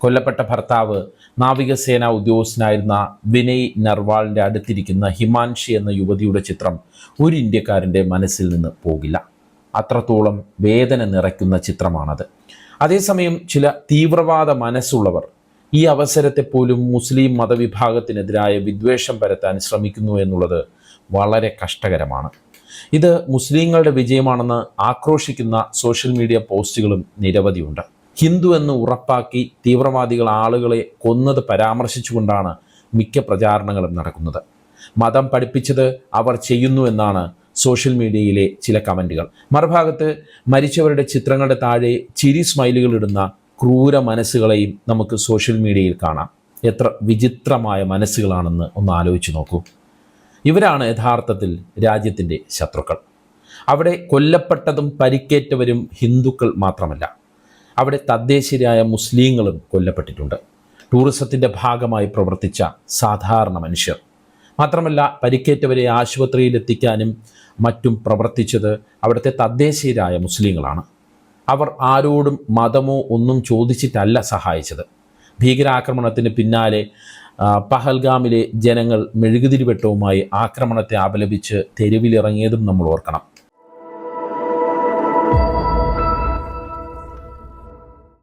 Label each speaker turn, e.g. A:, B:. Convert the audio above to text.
A: കൊല്ലപ്പെട്ട ഭർത്താവ് നാവികസേന ഉദ്യോഗസ്ഥനായിരുന്ന വിനയ് നർവാളിന്റെ അടുത്തിരിക്കുന്ന ഹിമാൻഷി എന്ന യുവതിയുടെ ചിത്രം ഒരു ഇന്ത്യക്കാരന്റെ മനസ്സിൽ നിന്ന് പോകില്ല. അത്രത്തോളം വേദന നിറയ്ക്കുന്ന ചിത്രമാണത്. അതേസമയം ചില തീവ്രവാദ മനസ്സുള്ളവർ ഈ അവസരത്തെ പോലും മുസ്ലിം മതവിഭാഗത്തിനെതിരായ വിദ്വേഷം പരത്താൻ ശ്രമിക്കുന്നു എന്നുള്ളത് വളരെ കഷ്ടകരമാണ്. ഇത് മുസ്ലിങ്ങളുടെ വിജയമാണെന്ന് ആക്രോശിക്കുന്ന സോഷ്യൽ മീഡിയ പോസ്റ്റുകളും നിരവധിയുണ്ട്. ഹിന്ദു എന്ന് ഉറപ്പാക്കി തീവ്രവാദികൾ ആളുകളെ കൊന്നത് പരാമർശിച്ചുകൊണ്ടാണ് മിക്ക പ്രചാരണങ്ങളും നടക്കുന്നത്. മതം പഠിപ്പിച്ചത് അവർ ചെയ്യുന്നു എന്നാണ് സോഷ്യൽ മീഡിയയിലെ ചില കമന്റുകൾ മറുഭാഗത്ത് മരിച്ചവരുടെ ചിത്രങ്ങളുടെ താഴെ ചിരി സ്മൈലുകൾ ഇടുന്ന ക്രൂര മനസ്സുകളെയും നമുക്ക് സോഷ്യൽ മീഡിയയിൽ കാണാം. എത്ര വിചിത്രമായ മനസ്സുകളാണെന്ന് ഒന്ന് ആലോചിച്ച് നോക്കൂ. ഇവരാണ് യഥാർത്ഥത്തിൽ രാജ്യത്തിന്റെ ശത്രുക്കൾ. അവിടെ കൊല്ലപ്പെട്ടതും പരിക്കേറ്റവരും ഹിന്ദുക്കൾ മാത്രമല്ല. അവിടെ തദ്ദേശീയരായ മുസ്ലിങ്ങളും കൊല്ലപ്പെട്ടിട്ടുണ്ട്. ടൂറിസത്തിന്റെ ഭാഗമായി പ്രവർത്തിച്ച സാധാരണ മനുഷ്യർ. മാത്രമല്ല പരിക്കേറ്റവരെ ആശുപത്രിയിൽ എത്തിക്കാനും മറ്റും പ്രവർത്തിച്ചത് അവിടുത്തെ തദ്ദേശീയരായ മുസ്ലിങ്ങളാണ്. അവർ ആരോടും മതമോ ഒന്നും ചോദിച്ചിട്ടല്ല സഹായിച്ചത്. ഭീകരാക്രമണത്തിന് പിന്നാലെ പഹൽഗാമിലെ ജനങ്ങൾ മെഴുകുതിരി വെട്ടവുമായി ആക്രമണത്തെ അപലപിച്ച് തെരുവിലിറങ്ങിയതും നമ്മൾ ഓർക്കണം.